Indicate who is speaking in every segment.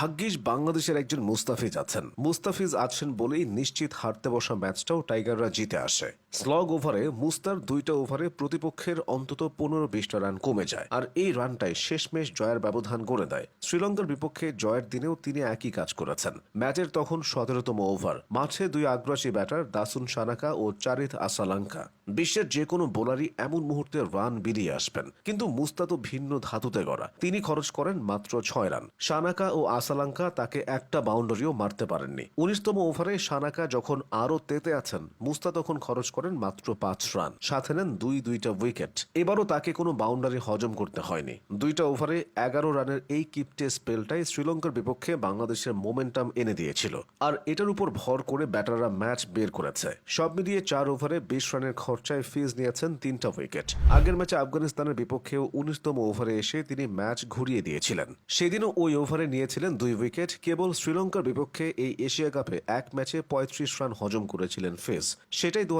Speaker 1: ভাগ্যিস বাংলাদেশের একজন মুস্তাফিজ আছেন। মুস্তাফিজ আছেন বলেই নিশ্চিত হারতে বসা ম্যাচটাও টাইগাররা জিতে আসে। স্লগ ওভারে মুস্তার দুইটা ওভারে প্রতিপক্ষের অন্তত পনেরো বিশটা রান কমে যায় আর এই রানটাই শেষমেশ জয়ের ব্যবধান গড়ে দেয়। শ্রীলঙ্কার বিপক্ষে জয়ের দিনেও তিনি একই কাজ করেছেন। ম্যাচের তখন সতেরোতম ওভার। মাঠে দুই আগ্রাসী ব্যাটার দাসুন সানাকা ও চারিথ আসালাঙ্কা। বিশ্বের যে কোনো বোলারই এমন মুহূর্তে রান বেরিয়ে আসবেন। কিন্তু মুস্তা তো ভিন্ন ধাতুতে গড়া। তিনি খরচ করেন মাত্র ছয় রান। সানাকা ও আসালাঙ্কা তাকে একটা বাউন্ডারিও মারতে পারেননি। উনিশতম ওভারে সানাকা যখন আরও তেতে আছেন, মুস্তা তখন খরচ করেন মাত্র পাঁচ রান। সাথে নেন দুই দুইটা উইকেট। এবারও তাকে কোনো বাউন্ডারি হজম করতে হয়নি। দুইটা ওভারে এগারো রানের এই কিপটে স্পেলটাই শ্রীলঙ্কার বিপক্ষে বাংলাদেশের মোমেন্টাম এনে দিয়েছিল। আর এটার উপর ভর করে ব্যাটাররা ম্যাচ বের করেছে। সব মিলিয়ে চার ওভারে বিশ রানের খরচায় ফিজ নিয়েছেন তিনটা উইকেট। আগের ম্যাচে আফগানিস্তানের বিপক্ষেও উনিশতম ওভারে এসে তিনি ম্যাচ ঘুরিয়ে দিয়েছিলেন। সেদিনও ওই ওভারে নিয়েছিলেন দুই উইকেট, কেবল শ্রীলঙ্কার বিপক্ষে এই এশিয়া কাপে এক ম্যাচে পঁয়ত্রিশ রান হজম করেছিলেন ফেজ। সেটাই দু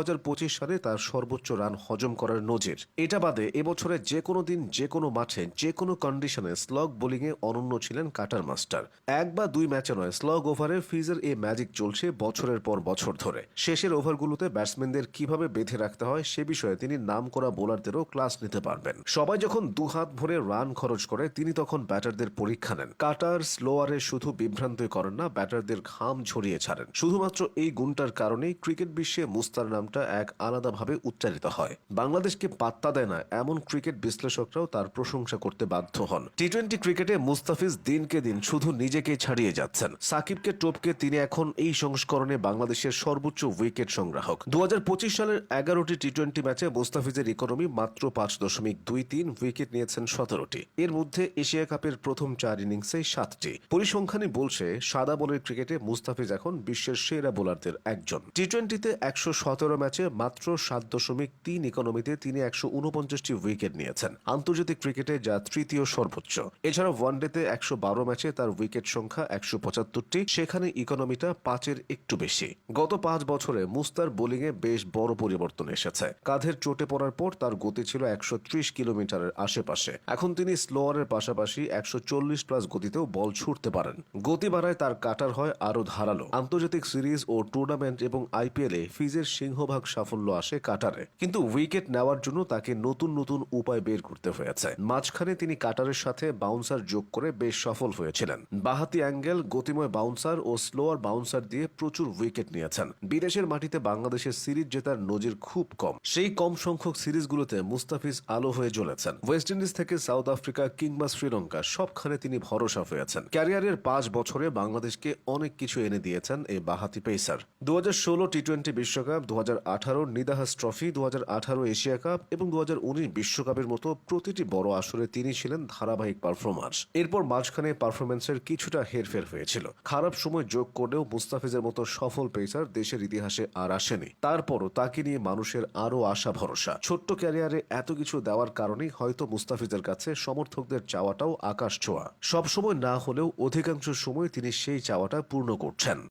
Speaker 1: সালে তার সর্বোচ্চ রান হজম করার নজির। এটা বাদে এবছরে যে কোনো দিন, যে কোনো মাঠে, যে কোনো কন্ডিশনে স্লগ বোলিংয়ে অনন্য ছিলেন কাটার মাস্টার। এক বা দুই ম্যাচে নয় স্লগ ওভারে ফিজের এই ম্যাজিক চলছে বছরের পর বছর ধরে। শেষের ওভারগুলোতে ব্যাটসম্যানদের কীভাবে বেঁধে রাখতে হয় সে বিষয়ে তিনি নাম করা বোলারদেরও ক্লাস নিতে পারবেন। সবাই যখন দু হাত ভরে রান খরচ করে, তিনি তখন ব্যাটারদের পরীক্ষা নেন। কাটার স্লোয়ারে শুধু বিভ্রান্তই করেন না, ব্যাটারদের ঘাম ঝরিয়ে ছাড়েন। শুধুমাত্র এই গুণটার কারণেই ক্রিকেট বিশ্বে মুস্তার নামটা এক আলাদাভাবে উচ্চারিত হয়। বাংলাদেশকে পাত্তা দেয় না এমন ক্রিকেট বিশ্লেষকরাও তার প্রশংসা করতে বাধ্য হন। টি টোয়েন্টি ক্রিকেটে মুস্তাফিজ দিনকে দিন শুধু নিজেকে ছাড়িয়ে যাচ্ছেন। সাকিবকে টপকে তিনি এখন এই সংস্করণে বাংলাদেশের সর্বোচ্চ উইকেট সংগ্রাহক। দু হাজার পঁচিশ সালের এগারোটি টি টোয়েন্টি ম্যাচে মুস্তাফিজের ইকোনমি মাত্র পাঁচ দশমিক দুই তিন উইকেট নিয়েছেন সতেরোটি। এর মধ্যে এশিয়া কাপের প্রথম চার ইনিংসে সাতটি। পরিসংখ্যানই বলছে, সাদা বলের ক্রিকেটে মুস্তাফিজ এখন বিশ্বের সেরা বোলারদের একজন। টি টোয়েন্টিতে একশো সতেরো ম্যাচে মাত্র সাত দশমিক তিন ইকোনমিতে তিনি একশো উনপঞ্চাশটি উইকেট নিয়েছেন। আন্তর্জাতিক ক্রিকেটে যা তৃতীয় সর্বোচ্চ। এছাড়া ওয়ানডেতে একশো বারো ম্যাচে তার উইকেট সংখ্যা একশো পঁচাত্তরটি। সেখানে ইকোনমিটা পাঁচের একটু বেশি। গত পাঁচ বছরে মুস্তার বোলিংয়ে বেশ বড় পরিবর্তন এসেছে। কাঁধের চোটে পড়ার পর তার গতি ছিল একশো ত্রিশ কিলোমিটারের আশেপাশে। এখন তিনি স্লোয়ারের পাশাপাশি একশো চল্লিশ প্লাস গতিতেও বল ছুটতে পারেন। গতি বাড়ায় তার কাটার হয় আরও ধারালো। আন্তর্জাতিক সিরিজ ও টুর্নামেন্ট এবং আইপিএলে ফিজের সিংহভাগ সাফল্য আসে কাটারে। কিন্তু উইকেট নেওয়ার জন্য তাকে নতুন নতুন উপায় বের করতে হয়েছে। মাঝখানে তিনি কাটারের সাথে বাউন্সার যোগ করে বেশ সফল হয়েছিলেন। বাহাতি অ্যাঙ্গেল, গতিময় বাউন্সার ও স্লোয়ার বাউন্সার দিয়ে প্রচুর উইকেট নিয়েছেন। বিদেশের মাটিতে বাংলাদেশের সিরিজ জেতার নজির খুব কম। সেই কম সংখ্যক সিরিজগুলোতে মুস্তাফিজ আলো হয়ে জ্বলেছেন। ওয়েস্ট ইন্ডিজ থেকে সাউথ আফ্রিকা কিংবা শ্রীলঙ্কা সবখানে তিনি ভরসা হয়েছেন ক্যারিয়ারের পাঁচ বছরে বাংলাদেশকে অনেক কিছু এনে দিয়েছেন এই বাহাতি পেসার। দু হাজার ষোলো টি টোয়েন্টি বিশ্বকাপ দু হাজার আঠারো নিদাহাস ট্রফি দু হাজার আঠারো এশিয়া কাপ এবং দু হাজার উনিশ বিশ্বকাপের মতো প্রতিটি বড় আসরে তিনি ছিলেন ধারাবাহিক পারফরমার এরপর মাঝখানে পারফরমেন্সের কিছুটা হেরফের হয়েছিল। খারাপ সময় যোগ করলেও মুস্তাফিজের মতো সফল পেসার দেশের ইতিহাসে আর আসেনি। তারপরও তাকে নিয়ে মানুষের আরও আশা, ভরসা। ছোট্ট ক্যারিয়ারে এত কিছু দেওয়ার কারণেই হয়তো মুস্তাফিজের কাছে সমর্থকদের চাওয়াটাও আকাশ ছোঁয়া। সবসময় না হলেও অধিকাংশ সময় তিনি সেই চাওয়াটা পূর্ণ করছেন।